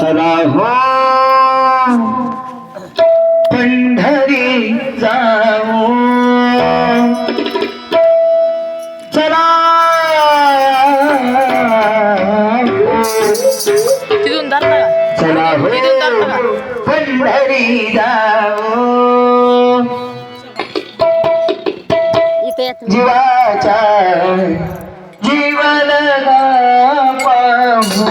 चला हो. पंढरी जाऊ चला तिथून चला हो. पंढरी जाऊ जीवाचा ಜೀವನದ ಪಾವು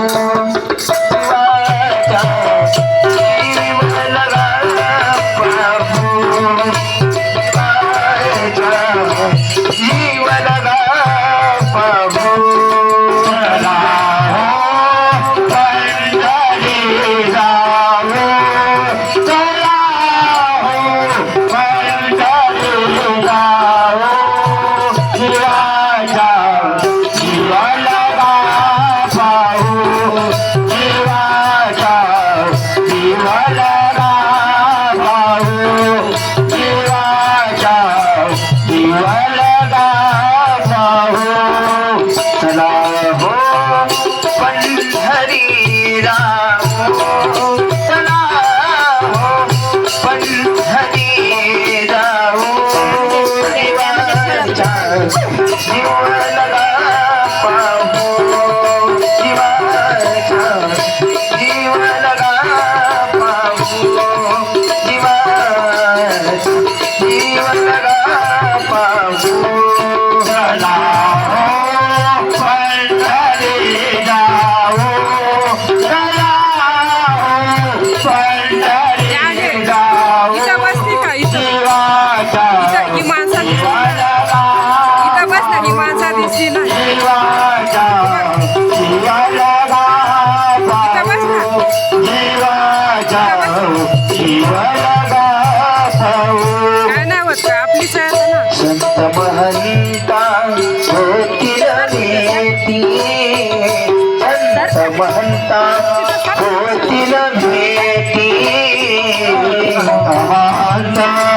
i Hare Krishna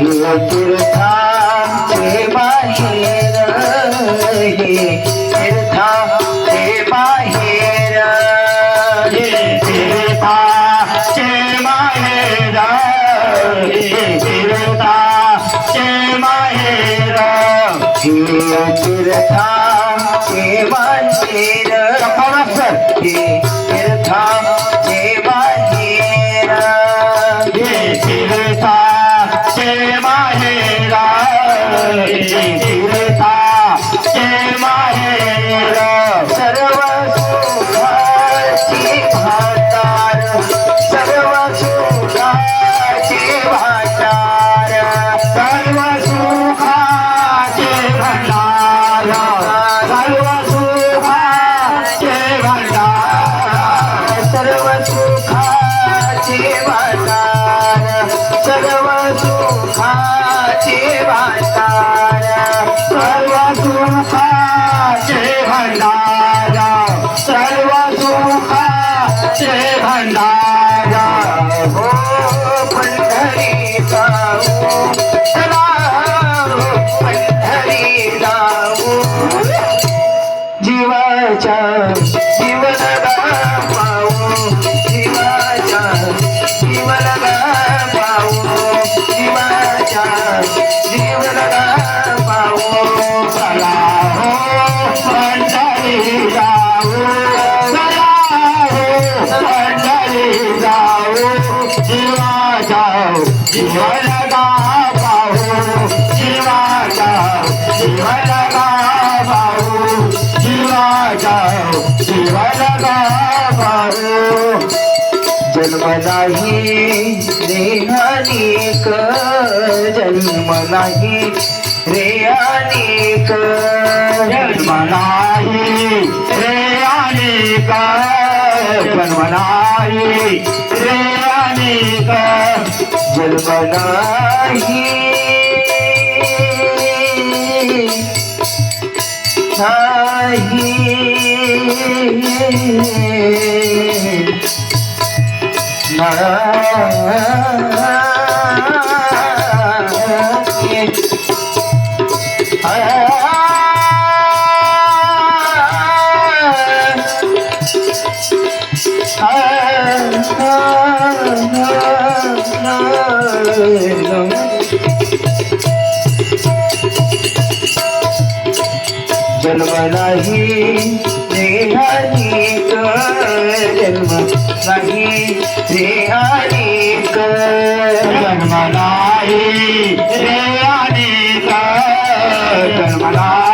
तीर्थाचे बाहेर हे तीर्था ते बाहेर तीर्थाचे बाहेर तीर्थाचे बाहेर तीर्थाचे बाहेर तीर्थाचे जीवाच्या जीवन मारो जन्म नाही जन्म नाही रे अनेक जन्म नाही रे अनेक जन्म नाही रे अनेक जन्म नाही. Oh, जन्म नाही रेहानी जन्म नाही रेहानी जन्म नाही रेहानी जन्म नाही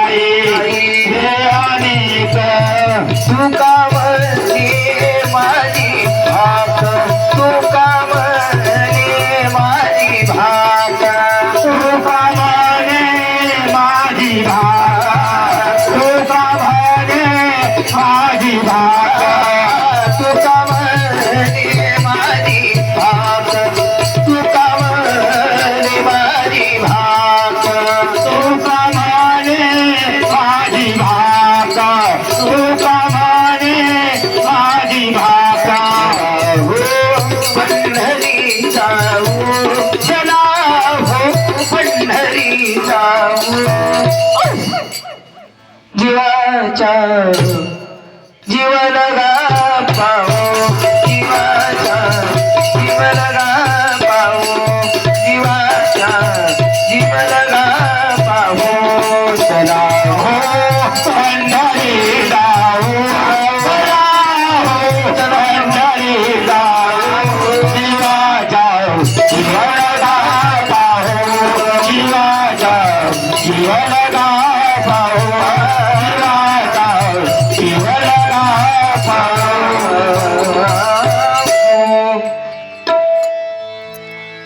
घरी जाऊ जीवाच्या जीवन गा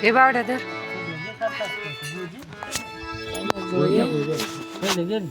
Evardadır. Böyle gel.